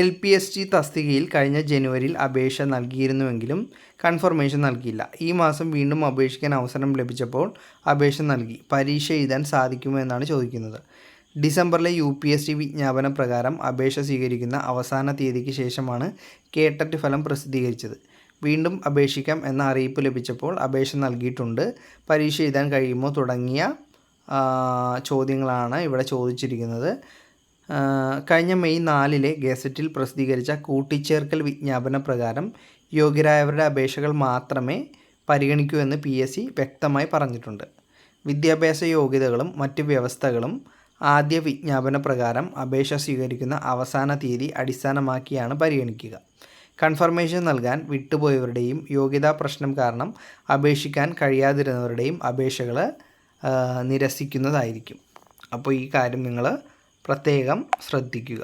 L P S G തസ്തികയിൽ കഴിഞ്ഞ ജനുവരിയിൽ അപേക്ഷ നൽകിയിരുന്നുവെങ്കിലും കൺഫർമേഷൻ നൽകിയില്ല. ഈ മാസം വീണ്ടും അപേക്ഷിക്കാൻ അവസരം ലഭിച്ചപ്പോൾ അപേക്ഷ നൽകി. പരീക്ഷ എഴുതാൻ സാധിക്കുമോ എന്നാണ് ചോദിക്കുന്നത്. ഡിസംബറിലെ യു പി എസ് ടി വിജ്ഞാപന പ്രകാരം അപേക്ഷ സ്വീകരിക്കുന്ന അവസാന തീയതിക്ക് ശേഷമാണ് കേട്ടറ്റ് ഫലം പ്രസിദ്ധീകരിച്ചത്. വീണ്ടും അപേക്ഷിക്കാം എന്ന അറിയിപ്പ് ലഭിച്ചപ്പോൾ അപേക്ഷ നൽകിയിട്ടുണ്ട്. പരീക്ഷ എഴുതാൻ കഴിയുമോ തുടങ്ങിയ ചോദ്യങ്ങളാണ് ഇവിടെ ചോദിച്ചിരിക്കുന്നത്. കഴിഞ്ഞ മെയ് നാലിലെ ഗസറ്റിൽ പ്രസിദ്ധീകരിച്ച കൂട്ടിച്ചേർക്കൽ വിജ്ഞാപന പ്രകാരം യോഗ്യരായവരുടെ അപേക്ഷകൾ മാത്രമേ പരിഗണിക്കൂ എന്ന് പി എസ് സി വ്യക്തമായി പറഞ്ഞിട്ടുണ്ട്. വിദ്യാഭ്യാസ യോഗ്യതകളും മറ്റ് വ്യവസ്ഥകളും ആദ്യ വിജ്ഞാപന പ്രകാരം അപേക്ഷ സ്വീകരിക്കുന്ന അവസാന തീയതി അടിസ്ഥാനമാക്കിയാണ് പരിഗണിക്കുക. കൺഫർമേഷൻ നൽകാൻ വിട്ടുപോയവരുടെയും യോഗ്യതാ പ്രശ്നം കാരണം അപേക്ഷിക്കാൻ കഴിയാതിരുന്നവരുടെയും അപേക്ഷകൾ നിരസിക്കുന്നതായിരിക്കും. അപ്പോൾ ഈ കാര്യം നിങ്ങൾ പ്രത്യേകം ശ്രദ്ധിക്കുക.